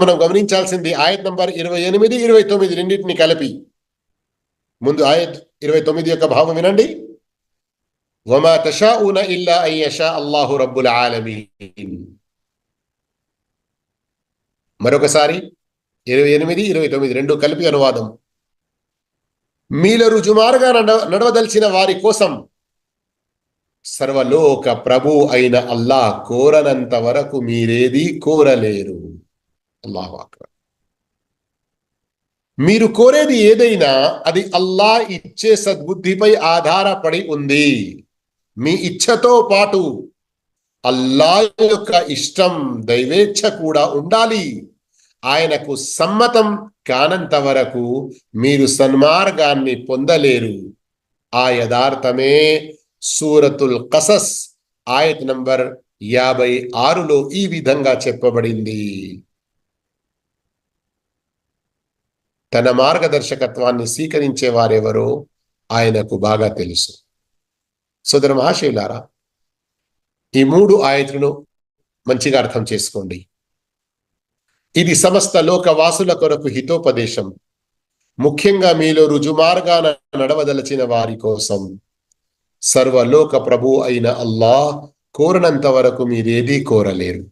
మనం గమనించాల్సింది ఆయత్ నంబర్ ఇరవై ఎనిమిది ఇరవై తొమ్మిది రెండింటిని కలిపి. ముందు ఆయత్ ఇరవై తొమ్మిది యొక్క భావం వినండి. వమా తషాኡన ఇల్లా అయ్యషా అల్లాహు రబ్బుల్ ఆలమీన్. మరొకసారి ఇరవై ఎనిమిది ఇరవై తొమ్మిది రెండు కలిపి అనువాదం. మీలో రుజుమారుగా నడ నడవదలిచిన వారి కోసం సర్వలోక ప్రభు అయిన అల్లా కోరనంత వరకు మీరేది కోరలేరు. అల్లాహు అక్బర్. మీరు కోరేది ఏదైనా అది అల్లా ఇచ్చే సద్బుద్ధిపై ఆధారపడి ఉంది. మీ ఇచ్ఛతో పాటు అల్లా యొక్క ఇష్టం దైవేచ్ఛ కూడా ఉండాలి. ఆయనకు సమ్మతం కానంత వరకు మీరు సన్మార్గాన్ని పొందలేరు. ఆ యథార్థమే సూరతుల్ కసస్ ఆయత్ నంబర్ యాభై ఆరులో ఈ విధంగా చెప్పబడింది. తన మార్గదర్శకత్వాన్ని స్వీకరించే వారెవరో ఆయనకు బాగా తెలుసు. సోదర మహాశివులారా ఈ మూడు ఆయతులను మంచిగా అర్థం చేసుకోండి. ఇది సమస్త లోకవాసుల కొరకు హితోపదేశం. ముఖ్యంగా మీలో రుజుమార్గాన నడవదలచిన వారి కోసం. సర్వలోక ప్రభు అయిన అల్లా కోరనంత వరకు మీరేదీ కోరలేరు.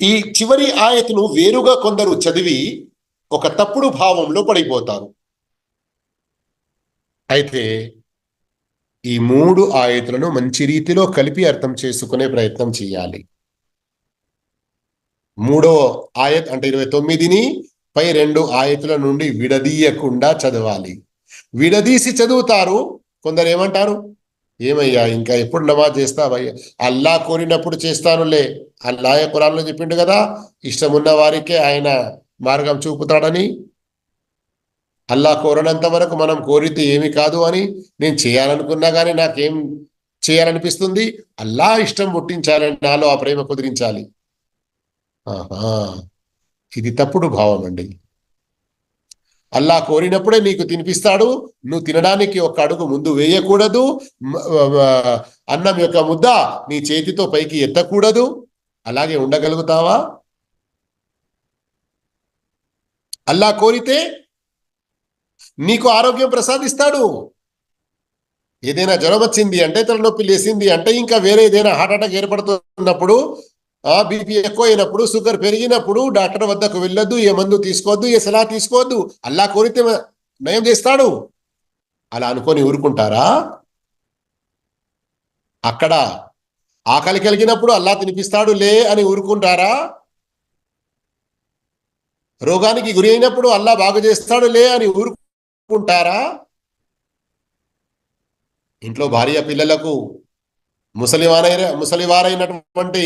ఈ చివరి ఆయతను వేరుగా కొందరు చదివి ఒక తప్పుడు భావంలో పడిపోతారు. అయితే ఈ మూడు ఆయతులను మంచి రీతిలో కలిపి అర్థం చేసుకునే ప్రయత్నం చేయాలి. మూడో ఆయత్ అంటే ఇరవై తొమ్మిదిని పై రెండు ఆయతుల నుండి విడదీయకుండా చదవాలి. విడదీసి చదువుతారు. కొందరు ఏమంటారు? ఏమయ్యా ఇంకా ఎప్పుడు నమాజ్ చేస్తావయ్యా అల్లా కోరినప్పుడు చేస్తానులే. అల్లాయ కురాల్లో చెప్పిండు కదా ఇష్టం వారికే ఆయన మార్గం చూపుతాడని అల్లా కోరినంత వరకు మనం కోరితే ఏమి కాదు అని నేను చేయాలనుకున్నా కానీ నాకేం చేయాలనిపిస్తుంది? అల్లా ఇష్టం పుట్టించాలని నాలో ఆ ప్రేమ కుదిరించాలి. ఆహా. ఇది తప్పుడు భావం అండి. అల్లా కోరినప్పుడే నీకు తినిపిస్తాడు. నువ్వు తినడానికి ఒక అడుగు ముందు వేయకూడదు. అన్నం యొక్క ముద్ద నీ చేతితో పైకి ఎత్తకూడదు. అలాగే ఉండగలుగుతావా? అల్లా కోరితే నీకు ఆరోగ్యం ప్రసాదిస్తాడు. ఏదైనా జ్వరం వచ్చింది అంటే తలనొప్పి లేసింది అంటే ఇంకా వేరే ఏదైనా హార్ట్ అటాక్ ఏర్పడుతున్నప్పుడు ఆ బీపీ ఎక్కువ అయినప్పుడు షుగర్ పెరిగినప్పుడు డాక్టర్ వద్దకు వెళ్ళొద్దు ఏ మందు తీసుకోవద్దు ఏ సలహా తీసుకోవద్దు. అల్లా కోరితే నయం చేస్తాడు. అలా అనుకొని ఊరుకుంటారా? అక్కడ ఆకలి కలిగినప్పుడు అల్లా తినిపిస్తాడు లే అని ఊరుకుంటారా? రోగానికి గురి అయినప్పుడు అల్లా బాగు చేస్తాడు లే అని ఊరుకుంటారా? ఇంట్లో భార్య పిల్లలకు ముసలివారైన ముసలివారైనటువంటి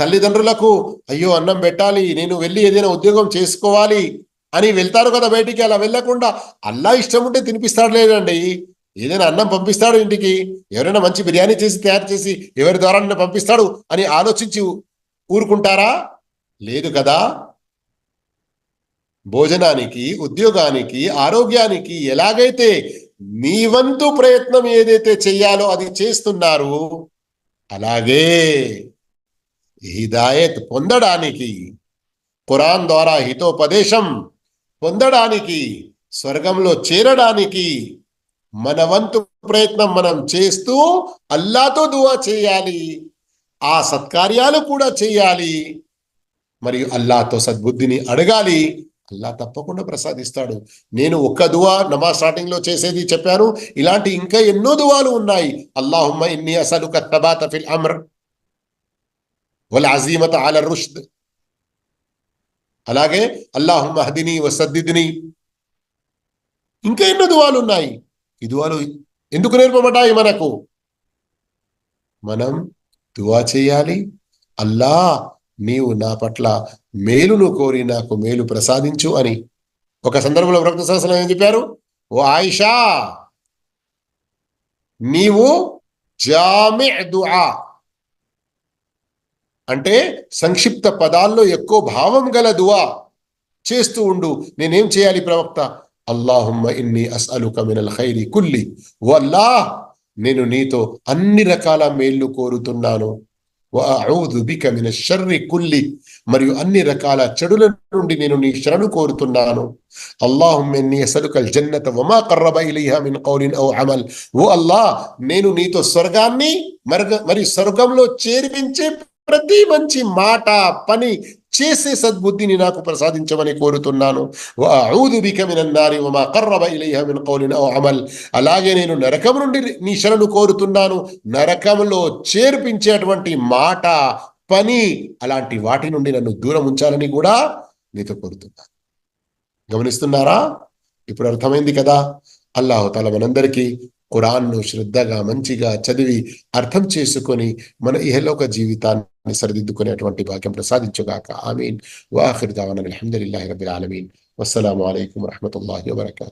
తల్లిదండ్రులకు అయ్యో అన్నం పెట్టాలి నేను వెళ్ళి ఏదైనా ఉద్యోగం చేసుకోవాలి అని వెళ్తారు కదా బయటికి అలా వెళ్ళకుండా అల్లా ఇష్టం ఉంటే తినిపిస్తాడు లేదండి ఏదైనా అన్నం పంపిస్తాడు ఇంటికి ఎవరైనా మంచి బిర్యానీ చేసి తయారు చేసి ఎవరి ద్వారా పంపిస్తాడు అని ఆలోచించి ఊరుకుంటారా? లేదు కదా? భోజనానికి ఉద్యోగానికి ఆరోగ్యానికి ఎలాగైతే మీ వంతు ప్రయత్నం ఏదైతే చెయ్యాలో అది చేస్తున్నారు అలాగే హిదాయత్ పొందడానికి ఖురాన్ ద్వారా హితోపదేశం పొందడానికి స్వర్గంలో చేరడానికి మన వంతు ప్రయత్నం మనం చేస్తూ అల్లాతో దువా చేయాలి ఆ సత్కార్యాలు కూడా చేయాలి మరియు అల్లాతో సద్బుద్ధిని అడగాలి అల్లా తప్పకుండా ప్రసాదిస్తాడు. నేను ఒక్క దువా నమాజ్ స్టార్టింగ్లో చేసేది చెప్పాను. ఇలాంటి ఇంకా ఎన్నో దువాలు ఉన్నాయి. అల్లాహుమ్మ ఇన్ని అసలు తబాత ఫిల్ అమ్ర్ వల్ అజీమత అల రుష్ద్. అలాగే అల్లాహుమ్మ హదిని వసద్దిని ఇంకా ఎన్నో దువాలు ఉన్నాయి. ఈ దువాలు ఎందుకు నేర్పబడ్డాయి మనకు? మనం దువా చేయాలి. అల్లా నీవు నా పట్ల మేలును కోరి నాకు మేలు ప్రసాదించు అని. ఒక సందర్భంలో ప్రవక్త శాసనం ఏం చెప్పారు? ఓ ఆయిషా నీవు జామి దుఆ అంటే సంక్షిప్త పదాల్లో ఎక్కువ భావం గల దువా చేస్తూ ఉండు. నేనేం చేయాలి ప్రవక్త? అల్లాహుమ్మ ఇన్ని అస్అలుక మినల్ ఖైరి కుల్లి. వల్లా నేను నీతో అన్ని రకాల మేళ్ళు కోరుతున్నాను. వఅఊదు బిక మిన షర్రి కుల్లి మరియు అన్ని రకాల చెడుల నుండి నేను నీ శరణు కోరుతున్నాను. అల్లాహుమ్మ ఇన్ని జన్నత వమా కర్రబ ఇలైహా మిన్ కౌలిన్ ఔ అమల్ ఓ అల్లా నేను నీతో స్వర్గాన్ని మరగ మరి స్వర్గంలో చేర్పించే ప్రతి మంచి మాట పని చేసే సద్బుద్ధిని నాకు ప్రసాదించమని కోరుతున్నాను. అమల్. అలాగే నేను నరకం నుండి నీ శరణు కోరుతున్నాను. నరకంలో చేర్పించేటువంటి మాట పని అలాంటి వాటి నుండి నన్ను దూరం ఉంచాలని కూడా నీతో కోరుతున్నాను. గమనిస్తున్నారా? ఇప్పుడు అర్థమైంది కదా? అల్లాహతాల మనందరికీ ఖురాన్ను శ్రద్ధగా మంచిగా చదివి అర్థం చేసుకొని మన ఇహలోక జీవితాన్ని సరిదిద్దుకునేటువంటి భాగ్యం ప్రసాదించుగాక ఆమీన్ వాఖిర్ దావాన అల్హమ్దులిల్లాహి రబ్బిల్ ఆలమీన్ వస్సలాము అలైకుం వరహమతుల్లాహి వబర్కాతు